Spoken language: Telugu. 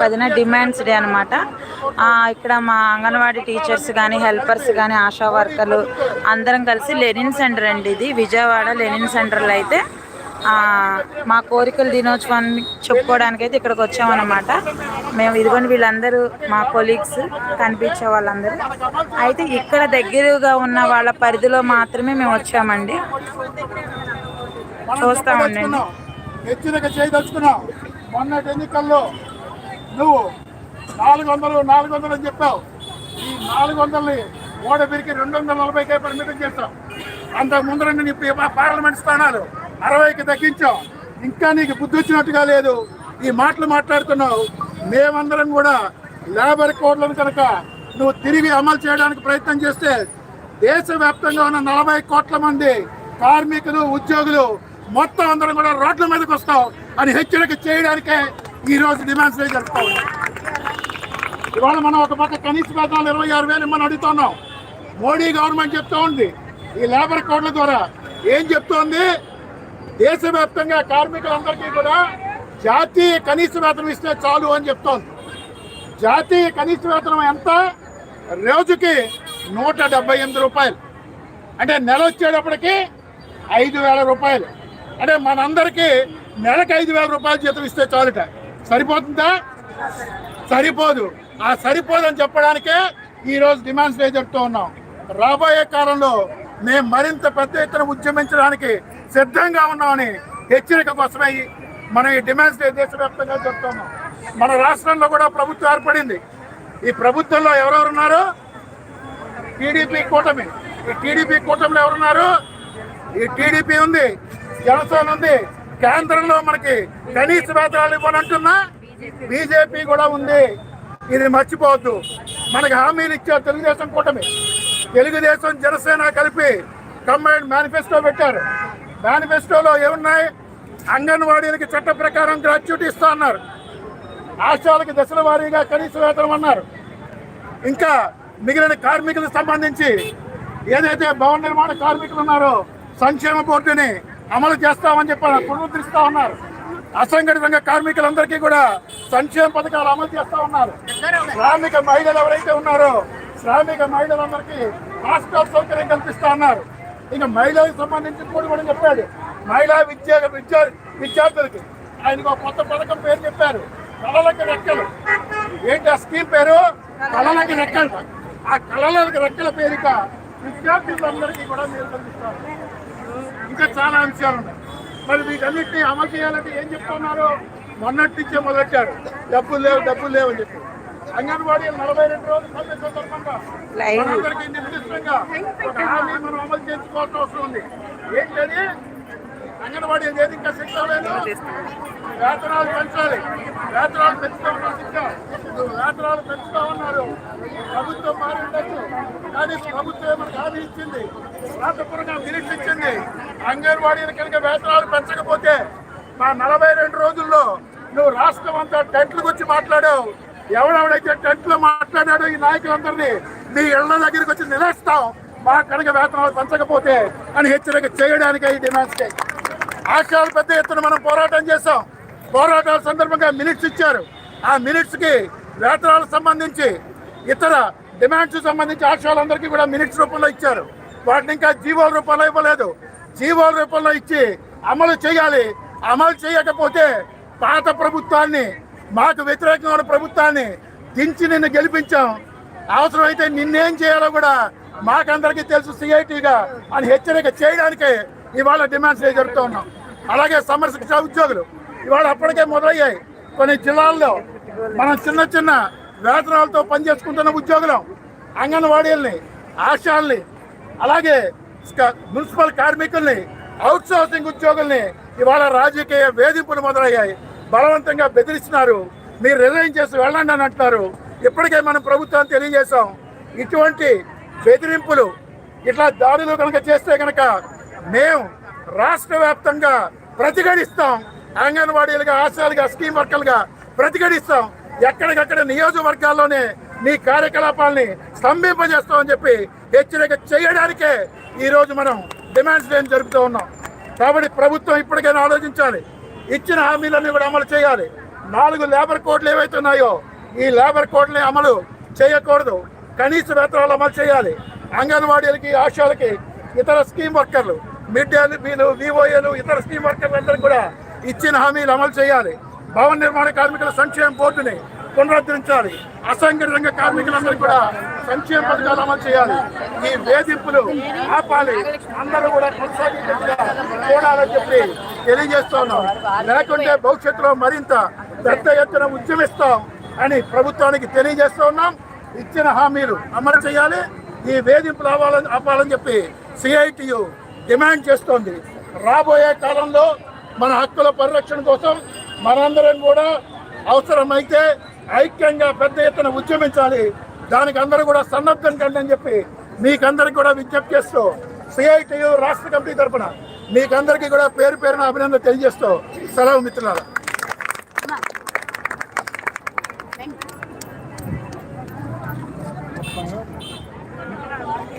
పదిన డిమాండ్స్ డే అనమాట ఇక్కడ మా అంగన్వాడీ టీచర్స్ కానీ హెల్పర్స్ కానీ ఆశా వర్కర్లు అందరం కలిసి లెనిన్ సెంటర్ అండి ఇది. విజయవాడ లెనిన్ సెంటర్లో అయితే మా కోరికల దినోత్సవాన్ని చెప్పుకోవడానికి అయితే ఇక్కడికి వచ్చామన్నమాట. మేము ఇదిగోని వీళ్ళందరూ మా కొలీగ్స్ కనిపించే వాళ్ళందరూ. అయితే ఇక్కడ దగ్గరగా ఉన్న వాళ్ళ పరిధిలో మాత్రమే మేము వచ్చామండి. చూస్తా ఉండండి. మొన్నటి ఎన్నికల్లో నువ్వు నాలుగు వందలు నాలుగు వందలు అని చెప్పావు. ఈ నాలుగు వందలని ఓడబిరికి రెండు వందల నలభైకే పరిమితం చేస్తావు అంత ముందర నీ పార్లమెంట్ స్థానాలు అరవైకి తగ్గించాం. ఇంకా నీకు బుద్ధి వచ్చినట్టుగా లేదు. ఈ మాటలు మాట్లాడుతున్నావు. మేమందరం కూడా లేబర్ కోడ్లను కనుక నువ్వు తిరిగి అమలు చేయడానికి ప్రయత్నం చేస్తే దేశవ్యాప్తంగా ఉన్న నలభై కోట్ల మంది కార్మికులు ఉద్యోగులు మొత్తం అందరం కూడా రోడ్ల మీదకి వస్తాం అని హెచ్చరిక చేయడానికే ఈ రోజు డిమాండ్స్ జరుపుతా ఉన్నాం ఇవాళ మనం ఒక పక్క కనీస వేతనాలు ఇరవై ఆరు వేలు మనం అడుగుతున్నాం. మోడీ గవర్నమెంట్ చెప్తా ఉంది. ఈ లేబర్ కోడ్ల ద్వారా ఏం చెప్తోంది దేశవ్యాప్తంగా కార్మికులందరికీ కూడా జాతీయ కనీస వేతనం ఇస్తే చాలు అని చెప్తోంది జాతీయ కనీస వేతనం ఎంత? రోజుకి నూట డెబ్బై ఎనిమిది రూపాయలు. అంటే నెల వచ్చేటప్పటికి ఐదు వేల రూపాయలు. అంటే మనందరికీ నెలకు ఐదు వేల రూపాయలు జీతం ఇస్తే చాలుట. సరిపోతుందా? సరిపోదు. ఆ సరిపోదని చెప్పడానికే ఈరోజు డిమాండ్స్ డే చెప్తూ ఉన్నాం. రాబోయే కాలంలో మేము మరింత పెద్ద ఎత్తున ఉద్యమించడానికి సిద్ధంగా ఉన్నామని హెచ్చరిక కోసమే మనం ఈ డిమాండ్స్ దేశవ్యాప్తంగా చెప్తున్నాం మన రాష్ట్రంలో కూడా ప్రభుత్వం ఏర్పడింది. ఈ ప్రభుత్వంలో ఎవరెవరు ఉన్నారు? టీడీపీ కూటమి. ఈ టీడీపీ కూటమిలో ఎవరున్నారు? ఈ టీడీపీ ఉంది జనసేన ఉంది కేంద్రంలో మనకి కనీస వేతనాలు ఇవ్వనంటున్నా బీజేపీ కూడా ఉంది. ఇది మర్చిపోవద్దు. మనకి హామీలు ఇచ్చారు తెలుగుదేశం కూటమి. తెలుగుదేశం జనసేన కలిపి కంబైన్డ్ మేనిఫెస్టో పెట్టారు. మేనిఫెస్టోలో ఏమున్నాయి? అంగన్వాడీలకి చట్ట ప్రకారం గ్రాట్యుటీ ఇస్తా అన్నారు. ఆశాలకి దశల వారీగా కనీస వేతనం అన్నారు. ఇంకా మిగిలిన కార్మికులకు సంబంధించి ఏదైతే భవన నిర్మాణ కార్మికులు ఉన్నారో సంక్షేమ బోర్డుని అమలు చేస్తామని చెప్పి పునరుద్ధరిస్తా ఉన్నారు. అసంఘటితంగా కార్మికులందరికీ కూడా సంక్షేమ పథకాలు అమలు చేస్తా ఉన్నారు. శ్రామిక మహిళలు ఎవరైతే ఉన్నారో శ్రామిక మహిళలందరికీ హాస్టల్ సౌకర్యం కల్పిస్తా ఉన్నారు. ఇంకా మహిళలకు సంబంధించి కూడా కూడా చెప్పాడు. మహిళా విద్యా విద్యా విద్యార్థులకి ఆయనకు కొత్త పథకం పేరు చెప్పారు. కళలకి రెక్కలు. ఏంటి ఆ స్కీమ్ పేరు? కళలకి రెక్కలు. ఆ కళలకి రెక్కల పేరిట విద్యార్థులందరికీ కూడా మీరు కల్పిస్తారు ఇంకా చాలా అంశాలు ఉన్నాయి. మరి వీటన్నిటిని అమలు చేయాలంటే ఏం చెప్తున్నారు? మొన్నటి నుంచే మొదలెట్టారు. డబ్బులు లేవు డబ్బులు లేవు అని చెప్పి. అంగన్వాడీ నలభై రెండు రోజులు సమ్మె సందర్భంగా నిర్దిష్టంగా మనం అమలు చేసుకోవాల్సిన అవసరం ఉంది. ఏంటది? అంగన్వాడీ ఏది ఇంకా శిక్ష లేదు. వేతనాలు పెంచాలి. వేతనాలు పెంచుతామన్నా శిక్ష. వేతనాలు పెంచుతా ఉన్నారు. ప్రభుత్వం మారి ఉండొచ్చు. కానీ ప్రభుత్వం ఏమైనా హామీ ఇచ్చింది? రాతపూర్వకంగా మినిట్స్ ఇచ్చింది. అంగన్వాడీలు కనుక వేతనాలు పెంచకపోతే మా నలభై రెండు రోజుల్లో నువ్వు రాష్ట్రం అంతా టెంట్ల గురించి మాట్లాడావు. ఎవడెవడైతే టెంట్లో మాట్లాడాడో ఈ నాయకులందరినీ నీ ఇళ్ళ దగ్గరికి వచ్చి నిలేస్తావు మా కనుక వేతనాలు పెంచకపోతే అని హెచ్చరిక చేయడానికే ఈ డిమాండ్స్ డే ఆశాలు పెద్ద ఎత్తున మనం పోరాటం చేశాం. పోరాటాల సందర్భంగా మినిట్స్ ఇచ్చారు. ఆ మినిట్స్కి వేతనాలకు సంబంధించి ఇతర డిమాండ్స్ సంబంధించి ఆశాలందరికీ కూడా మినిట్స్ రూపంలో ఇచ్చారు. వాటిని ఇంకా జీవోల రూపంలో ఇవ్వలేదు. జీవోల రూపంలో ఇచ్చి అమలు చేయాలి. అమలు చేయకపోతే పాత ప్రభుత్వాన్ని మాకు వ్యతిరేకంగా ఉన్న ప్రభుత్వాన్ని దించి నిన్ను గెలిపించాం. అవసరమైతే నిన్నేం చేయాలో కూడా మాకందరికీ తెలుసు సిఐటిగా అని హెచ్చరిక చేయడానికే ఇవాళ డిమాండ్స్ జరుపుతూ ఉన్నాం. అలాగే సమర శిక్షా ఉద్యోగులు. ఇవాళ అప్పటికే మొదలయ్యాయి. కొన్ని జిల్లాల్లో మనం చిన్న చిన్న వేతనాలతో పనిచేసుకుంటున్న ఉద్యోగులం అంగన్వాడీల్ని ఆశాల్ని అలాగే మున్సిపల్ కార్మికుల్ని అవుట్ సోర్సింగ్ ఉద్యోగుల్ని ఇవాళ రాజకీయ వేధింపులు మొదలయ్యాయి. బలవంతంగా బెదిరిస్తున్నారు. మీరు రిజైన్ చేసి వెళ్ళండి అని అంటున్నారు. ఇప్పటికే మనం ప్రభుత్వాన్ని తెలియజేశాం. ఇటువంటి బెదిరింపులు ఇట్లా దాడులు కనుక చేస్తే కనుక మేము రాష్ట్ర వ్యాప్తంగా ప్రతిఘటిస్తాం. అంగన్వాడీలుగా ఆశాలుగా స్కీమ్ వర్కర్లుగా ప్రతిఘటిస్తాం. ఎక్కడికక్కడ నియోజకవర్గాల్లోనే మీ కార్యకలాపాలని స్తంభింపజేస్తామని చెప్పి హెచ్చరిక చేయడానికే ఈరోజు మనం డిమాండ్స్ లేని జరుపుతూ ఉన్నాం. కాబట్టి ప్రభుత్వం ఇప్పటికైనా ఆలోచించాలి. ఇచ్చిన హామీలన్నీ కూడా అమలు చేయాలి. నాలుగు లేబర్ కోడ్లు ఏవైతే ఉన్నాయో ఈ లేబర్ కోడ్ని అమలు చేయకూడదు. కనీస వేతనాలు అమలు చేయాలి. అంగన్వాడీలకి ఆశాలకి ఇతర స్కీమ్ వర్కర్లు మిడ్ డే మీలు ఇతర స్కీమ్ వర్కర్లు అందరూ కూడా ఇచ్చిన హామీలు అమలు చేయాలి. భవన నిర్మాణ కార్మికుల సంక్షేమ బోర్డుని పునరుద్ధరించాలి. అసంఘటిత రంగ కార్మికులందరూ కూడా సంక్షేమ పథకాలు అమలు చేయాలి. ఈ వేధింపులు ఆపాలి. అందరూ కూడా కొనసాగించేట్టుగా చూడాలని చెప్పి తెలియజేస్తా ఉన్నాం. లేకుంటే భవిష్యత్తులో మరింత పెద్ద ఎత్తున ఉద్యమిస్తాం అని ప్రభుత్వానికి తెలియజేస్తా ఉన్నాం. ఇచ్చిన హామీలు అమలు చేయాలి. ఈ వేధింపులు ఆపాలని ఆపాలని చెప్పి సిఐటియు డిమాండ్ చేస్తోంది. రాబోయే కాలంలో మన హక్కుల పరిరక్షణ కోసం మనందరం కూడా అవసరమైతే ఐక్యంగా పెద్ద ఎత్తున ఉద్యమించాలి. దానికి అందరూ కూడా సన్నద్ధం కండి అని చెప్పి మీకందరికి కూడా విజ్ఞప్తి చేస్తూ సిఐటియు రాష్ట్ర కమిటీ తరఫున మీకందరికీ కూడా పేరు పేరున అభినందన తెలియజేస్తూ సెలవు మిత్రులారా.